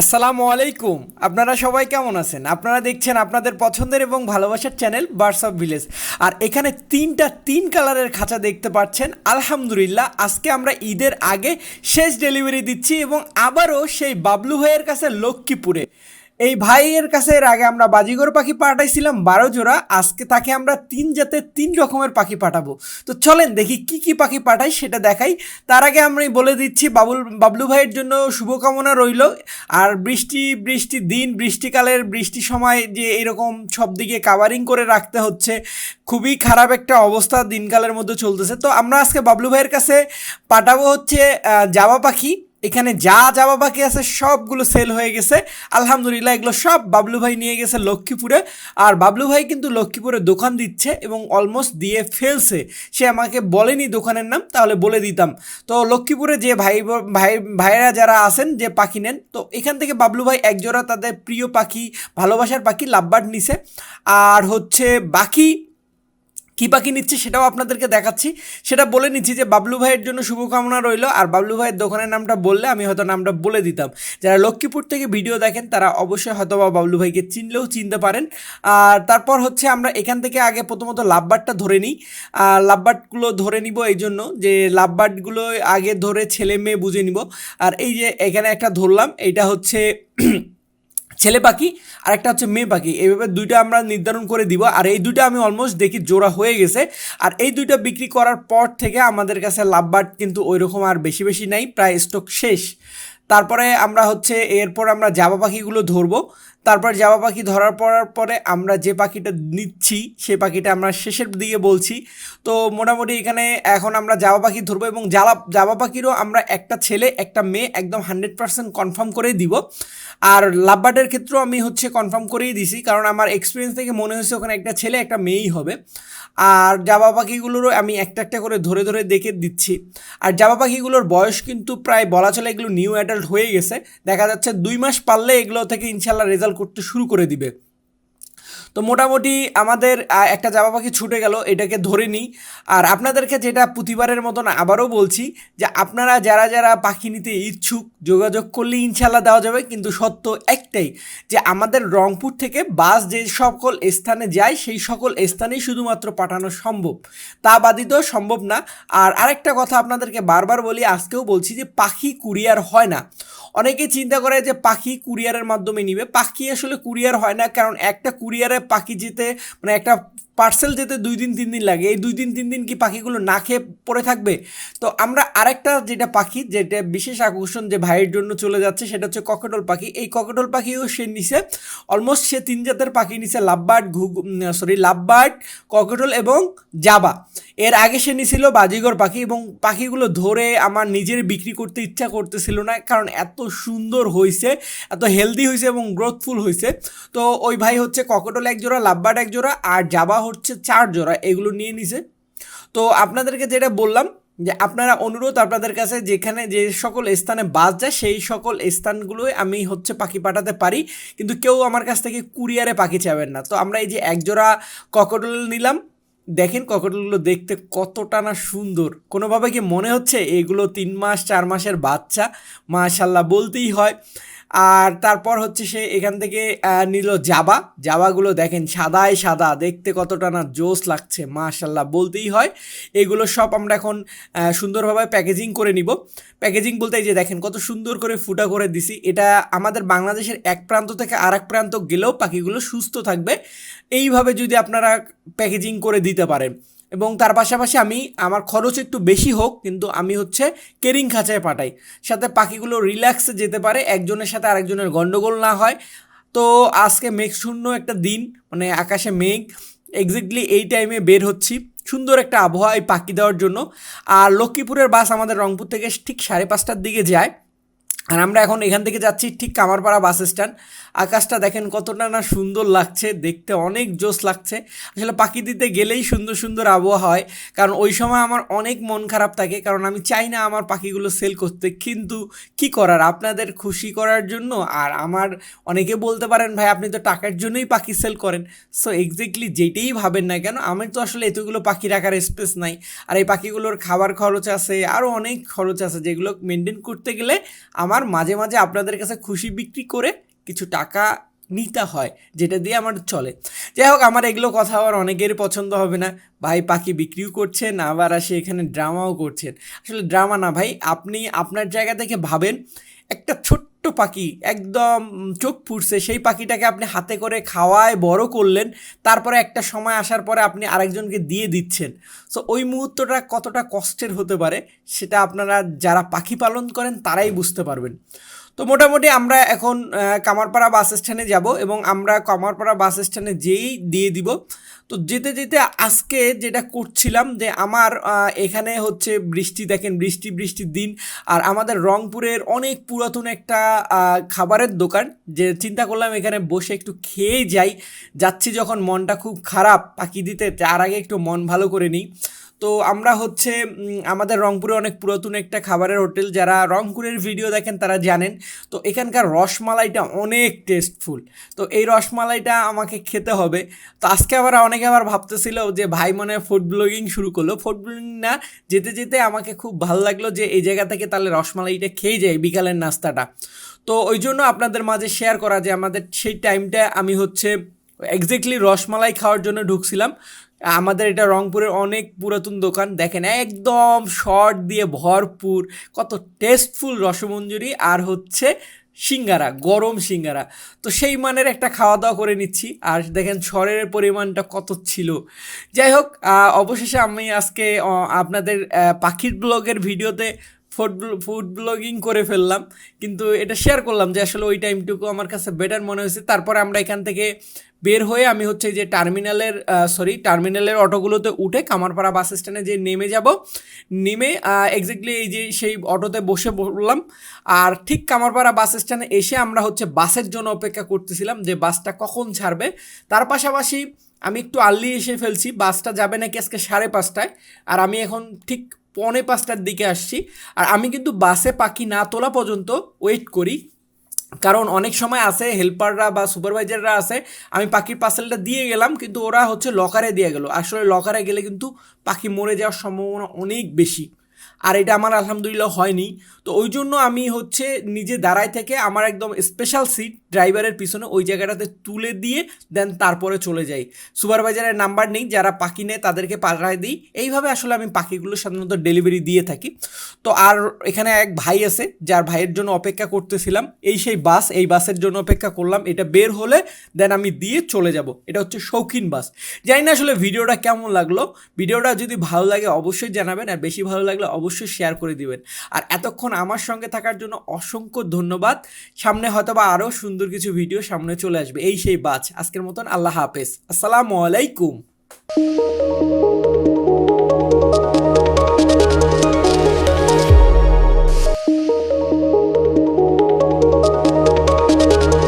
আসসালামু আলাইকুম। আপনারা সবাই কেমন আছেন? আপনারা দেখছেন আপনাদের পছন্দের এবং ভালোবাসার চ্যানেল বার্স অফ ভিলেজ আর এখানে তিনটা তিন কালারের খাঁচা দেখতে পাচ্ছেন। আলহামদুলিল্লাহ, আজকে আমরা ঈদের আগে শেষ ডেলিভারি দিচ্ছি এবং আবারও সেই বাবলু ভাইয়ের কাছে লক্ষ্মীপুরে। এই ভাইয়ের কাছে এর আগে আমরা বাজিগর পাখি পাঠাইছিলাম বারো জোড়া, আজকে তাকে আমরা তিন জাতের তিন রকমের পাখি পাঠাবো। তো চলেন দেখি কি কি পাখি পাঠাই, সেটা দেখাই। তার আগে আমি বলে দিচ্ছি, বাবুল, বাবলু ভাইয়ের জন্য শুভকামনা রইল। আর বৃষ্টি বৃষ্টি দিন, বৃষ্টিকালের বৃষ্টির সময় যে এরকম সব দিকে কাভারিং করে রাখতে হচ্ছে, খুবই খারাপ একটা অবস্থা দিনকালের মধ্যে চলতেছে। তো আমরা আজকে বাবলু ভাইয়ের কাছে পাঠাবো হচ্ছে জাবা পাখি। এখানে যা যাওয়া বাকি আছে সবগুলো সেল হয়ে গেছে। আলহামদুলিল্লাহ, এগুলো সব বাবলু ভাই নিয়ে গেছে লক্ষ্মীপুরে। আর বাবলু ভাই কিন্তু লক্ষ্মীপুরে দোকান দিচ্ছে এবং অলমোস্ট দিয়ে ফেলছে। সে আমাকে বলেনি দোকানের নাম, তাহলে বলে দিতাম। তো লক্ষ্মীপুরে যে ভাই ভাই, ভাইয়েরা যারা আছেন, যে পাখি নেন, তো এখান থেকে বাবলু ভাই একজোড়া তাদের প্রিয় পাখি, ভালোবাসার পাখি লাভবার্ড নিছে। আর হচ্ছে বাকি কী পাখি নিচ্ছে সেটাও আপনাদেরকে দেখাচ্ছি। সেটা বলে নিচ্ছি যে বাবলু ভাইয়ের জন্য শুভকামনা রইল। আর বাবলু ভাইয়ের দোকানের নামটা বললে আমি হয়তো নামটা বলে দিতাম। যারা লক্ষ্মীপুর থেকে ভিডিও দেখেন, তারা অবশ্যই হয়তো বা বাবলু ভাইকে চিনলেও চিনতে পারেন। আর তারপর হচ্ছে আমরা এখান থেকে আগে প্রথমত লাভবার্ডটা ধরে নিই। আর লাভবার্ডগুলো ধরে নিব এই জন্য যে লাভবার্ডগুলো আগে ধরে ছেলে মেয়ে বুঝে নিব। আর এই যে এখানে একটা ধরলাম, এইটা হচ্ছে ছেলে পাখি আর একটা হচ্ছে মেয়ে পাখি। এইভাবে দুইটা আমরা নির্ধারণ করে দিব। আর এই দুইটা আমি অলমোস্ট দেখি জোড়া হয়ে গেছে। আর এই দুইটা বিক্রি করার পর থেকে আমাদের কাছে লাভবার্ড কিন্তু ওই রকম আর বেশি বেশি নাই, প্রায় স্টক শেষ। তারপরে আমরা হচ্ছে এরপর আমরা জাবা পাখিগুলো ধরবো। তারপর জাবা পাখি ধরার পরার পরে আমরা যে পাখিটা নিচ্ছি সেই পাখিটা আমরা শেষের দিকে বলছি। তো মোটামুটি এখানে এখন আমরা জাবা পাখি ধরবো এবং জালা, জাবা পাখিরও আমরা একটা ছেলে, একটা মেয়ে একদম হান্ড্রেড পার্সেন্ট কনফার্ম করেই দিব। আর লাভবার্ডের ক্ষেত্রেও আমি হচ্ছে কনফার্ম করেই দিছি, কারণ আমার এক্সপিরিয়েন্স থেকে মনে হয়েছে ওখানে একটা ছেলে, একটা মেয়েই হবে। আর জাবা পাখিগুলোরও আমি একটা একটা করে ধরে ধরে দেখে দিচ্ছি। আর জাবা পাখিগুলোর বয়স কিন্তু প্রায় বলা চলে এগুলো নিউ অ্যাডাল্ট হয়ে গেছে। দেখা যাচ্ছে দুই মাস পারলে এগুলো থেকে ইনশাল্লাহ রেজাল্ট করতে শুরু করে দিবে। তো মোটামুটি আমাদের একটা জামা পাখি ছুটে গেল, এটাকে ধরে নিই। আর আপনাদেরকে যেটা প্রতিবারের মতন আবারও বলছি, যে আপনারা যারা যারা পাখি নিতে ইচ্ছুক, যোগাযোগ করলে ইনশাল্লাহ দেওয়া যাবে। কিন্তু সত্য একটাই, যে আমাদের রংপুর থেকে বাস যে সকল স্থানে যায়, সেই সকল স্থানেই শুধুমাত্র পাঠানো সম্ভব। তা বাদিত সম্ভব না। আর আরেকটা কথা আপনাদেরকে বারবার বলি, আজকেও বলছি যে পাখি কুরিয়ার হয় না। অনেকেই চিন্তা করে যে পাখি কুরিয়ারের মাধ্যমে নিবে। পাখি আসলে কুরিয়ার হয় না, কারণ একটা কুরিয়ারে পাখি যেতে মানে একটা পার্সেল যেতে দুই দিন, তিন দিন লাগে। এই দুই দিন, তিন দিন কি পাখিগুলো না খেয়ে পড়ে থাকবে? তো আমরা আরেকটা যেটা পাখি, যেটা বিশেষ আকর্ষণ যে ভাইয়ের জন্য চলে যাচ্ছে, সেটা হচ্ছে ককেটল পাখি। এই ককেটল পাখিও সে নিছে। অলমোস্ট সে তিন জাতের পাখি নিছে, লাভবার্ড, ঘুঘু সরি লাভবার্ড, ককেটল এবং জাবা। এর আগে সে নিছিল বাজিগর পাখি এবং পাখিগুলো ধরে আমার নিজের বিক্রি করতে ইচ্ছা করতেছিল না, কারণ এত সুন্দর হয়েছে এত হেলদি হয়েছে এবং গ্রোথফুল হয়েছে তো ওই ভাই হচ্ছে ককেটল এক জোড়া, লাভবার্ড এক জোড়া আর জাবা হচ্ছে চার জোড়া, এগুলো নিয়ে নিছে। তো আপনাদেরকে যেটা বললাম যে আপনারা অনুরোধ আপনাদের কাছে যেখানে যে সকল স্থানে বাস যায়, সেই সকল স্থানগুলোয় আমি হচ্ছে পাখি পাঠাতে পারি, কিন্তু কেউ আমার কাছ থেকে কুরিয়ারে পাখি চাবেন না। তো আমরা এই যে একজোড়া ককটল নিলাম দেখেন ককটলগুলো দেখতে কতটা না সুন্দর। কোনোভাবে কি মনে হচ্ছে এগুলো তিন মাস, চার মাসের বাচ্চা? মাশাল্লাহ বলতেই হয়। আর তারপর হচ্ছে সে এখান থেকে নিল জাবা। জাবাগুলো দেখেন সাদায় সাদা, দেখতে কতটা না জোস লাগছে, মাশাল্লাহ, বলতেই হয়। এগুলো সব আমরা এখন সুন্দরভাবে প্যাকেজিং করে নিব। প্যাকেজিং বলতে এই যে দেখেন কত সুন্দর করে ফুটা করে দিছি। এটা আমাদের বাংলাদেশের এক প্রান্ত থেকে আর এক প্রান্ত গেলেও পাখিগুলো সুস্থ থাকবে। এইভাবে যদি আপনারা প্যাকেজিং করে দিতে পারেন। এবং তার পাশাপাশি আমি, আমার খরচ একটু বেশি হোক, কিন্তু আমি হচ্ছে কেরিং খাঁচায় পাঠাই। সাথে পাখিগুলো রিল্যাক্সে যেতে পারে, একজনের সাথে আরেকজনের গন্ডগোল না হয়। তো আজকে মেঘশূন্য একটা দিন মানে আকাশে মেঘ। এক্স্যাক্টলি এই টাইমে বের হচ্ছি। সুন্দর একটা আবহাওয়া এই পাখি দেওয়ার জন্য। আর লক্ষ্মীপুরের বাস আমাদের রংপুর থেকে ঠিক সাড়ে পাঁচটার দিকে যায়। আর আমরা এখন এখান থেকে যাচ্ছি ঠিক কামারপাড়া বাস স্ট্যান্ড। আকাশটা দেখেন কতটা না সুন্দর লাগছে, দেখতে অনেক জোস লাগছে। আসলে পাখি দিতে গেলেই সুন্দর সুন্দর আবহাওয়া হয়, কারণ ওই সময় আমার অনেক মন খারাপ থাকে, কারণ আমি চাই না আমার পাখিগুলো সেল করতে। কিন্তু কি করার? আপনাদের খুশি করার জন্য আর আমার অনেকে বলতে পারেন, ভাই, আপনি তো টাকার জন্যই পাখি সেল করেন। সো এক্স্যাক্টলি যেটাই ভাবেন না কেন আমি তো আসলে এতগুলো পাখি রাখার স্পেস নাই। আর এই পাখিগুলোর খাবার খরচ আছে আরও অনেক খরচ আছে যেগুলো মেনটেন করতে গেলে আমার আমার মাঝে মাঝে আপনাদের কাছে খুশি বিক্রি করে কিছু টাকা নিতে হয়, যেটা দিয়ে আমার চলে। যাই হোক, আমার এগুলো কথা আবার অনেকেরই পছন্দ হবে না। ভাই পাখি বিক্রিও করছেন, আবার আসে এখানে ড্রামাও করছেন। আসলে ড্রামা না ভাই, আপনি আপনার জায়গা থেকে ভাবেন, একটা ছোট্ট পাখি, একদম চোখ ফুটছে সেই পাখিটাকে আপনি হাতে করে খাওয়ায় বড় করলেন, তারপরে একটা সময় আসার পরে আপনি আরেকজনকে দিয়ে দিচ্ছেন। সো ওই মুহূর্তটা কতটা কষ্টের হতে পারে, সেটা আপনারা যারা পাখি পালন করেন, তারাই বুঝতে পারবেন। তো মোটামুটি আমরা এখন কামারপাড়া বাস স্ট্যান্ডে যাব এবং আমরা কামারপাড়া বাস স্ট্যান্ডে যেই দিয়ে দিব। তো যেতে যেতে আজকে যেটা করছিলাম যে আমার এখানে হচ্ছে বৃষ্টি, দেখেন বৃষ্টি, বৃষ্টির দিন। আর আমাদের রংপুরের অনেক পুরাতন একটা খাবারের দোকান যে চিন্তা করলাম এখানে বসে একটু খেয়ে যাই। যাচ্ছি যখন মনটা খুব খারাপ, পাখি দিতে, তার আগে একটু মন ভালো করে নিই। তো আমরা হচ্ছে আমাদের রংপুরে অনেক পুরাতন একটা খাবারের হোটেল, যারা রংপুরের ভিডিও দেখেন তারা জানেন। তো এখানকার রসমালাইটা অনেক টেস্টফুল তো এই রসমালাইটা আমাকে খেতে হবে। তো আজকে আবার অনেকে আবার ভাবতেছিল যে, ভাই, মনে হয় ফুড ব্লগিং শুরু করল। ফুড ব্লগিং না, যেতে যেতে আমাকে খুব ভালো লাগল যে, এই জায়গা থেকে তাহলে রসমালাইটা খেয়ে যাই বিকালের নাস্তাটা। তো ওই জন্য আপনাদের মাঝে শেয়ার করা যে, আমাদের সেই টাইমটা আমি হচ্ছে এক্স্যাক্টলি রসমালাই খাওয়ার জন্য ঢুকছিলাম। আমাদের এটা রংপুরের অনেক পুরাতন দোকান, দেখেন একদম শর্ট দিয়ে ভরপুর, কত টেস্টফুল রসমঞ্জুরি আর হচ্ছে সিঙ্গারা, গরম সিঙ্গারা। তো সেই মানের একটা খাওয়া দাওয়া করে নিচ্ছি। আর দেখেন শরের পরিমাণটা কত ছিল। যাই হোক অবশেষে আমি আজকে আপনাদের পাখির ব্লগের ভিডিওতে ফুড ফুড ব্লগিং করে ফেললাম। কিন্তু এটা শেয়ার করলাম যে আসলে ওই টাইমটুকু আমার কাছে বেটার মনে হয়েছে। তারপরে আমরা এখান থেকে বের হয়ে আমি হচ্ছে যে টার্মিনালের সরি টার্মিনালের অটোগুলোতে উঠে কামারপাড়া বাস স্ট্যান্ডে যে নেমে যাব, নেমে এক্স্যাক্টলি এই যে সেই অটোতে বসে পড়লাম। আর ঠিক কামারপাড়া বাস স্ট্যান্ডে এসে আমরা হচ্ছে বাসের জন্য অপেক্ষা করতেছিলাম যে বাসটা কখন ছাড়বে। তার পাশাপাশি আমি একটু আর্লি এসে ফেলছি, বাসটা যাবে নাকি আজকে সাড়ে পাঁচটায়। আর আমি এখন ঠিক পৌনে পাঁচটার দিকে আসছি। আর আমি কিন্তু বাসে পাখি না তোলা পর্যন্ত ওয়েট করি। কারণ অনেক সময় আছে হেল্পাররা বা সুপারভাইজাররা আছে, আমি পাখির পার্সেলটা দিয়ে গেলাম, কিন্তু ওরা হচ্ছে লকারে দিয়ে গেল। আসলে লকারে গেলে কিন্তু পাখি মরে যাওয়ার সম্ভাবনা অনেক বেশি। আর এটা আমার আলহামদুলিল্লাহ হয়নি। তো ওই জন্য আমি হচ্ছে নিজে দাঁড়ায় থেকে আমার একদম স্পেশাল সিট ড্রাইভারের পিছনে ওই জায়গাটাতে তুলে দিয়ে দেন তারপরে চলে যাই। সুপারভাইজারের নাম্বার নেই, যারা পাখি নেয় তাদেরকে পাঠায় দিই। এইভাবে আসলে আমি পাখিগুলো সাধারণত ডেলিভারি দিয়ে থাকি। তো আর এখানে এক ভাই আছে, যার ভাইয়ের জন্য অপেক্ষা করতেছিলাম। এই সেই বাস এই বাসের জন্য অপেক্ষা করলাম। এটা বের হলে দেন আমি দিয়ে চলে যাব। এটা হচ্ছে শৌখিন বাস জানি না আসলে ভিডিওটা কেমন লাগল। ভিডিওটা যদি ভালো লাগে অবশ্যই জানাবেন। আর বেশি ভালো লাগলে অবশ্যই শেয়ার করে দিবেন। আর এতক্ষণ আমার সঙ্গে থাকার জন্য অসংখ্য ধন্যবাদ। সামনে হয়তো বা আরও সুন্দর কিছু ভিডিও সামনে চলে আসবে। এই সেই বাজ। আজকের মতন আল্লাহ হাফেজ। আসসালামু আলাইকুম।